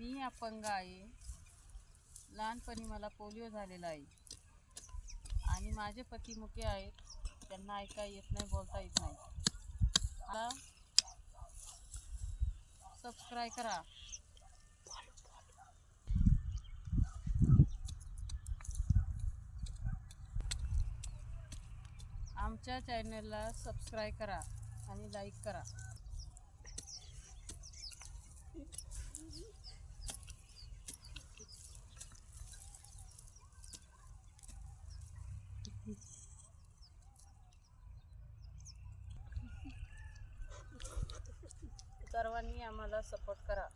मी अपंग आहे. लहानपणी मला पोलिओ झालेला आहे. आणि माझे पती मुके आहेत. त्यांना ऐका येत नाही बोलता येत नाही. आता सबस्क्राईब करा. आमच्या चॅनलला सबस्क्राईब करा आणि लाईक करा. सर्वांनी आम्हाला सपोर्ट करा.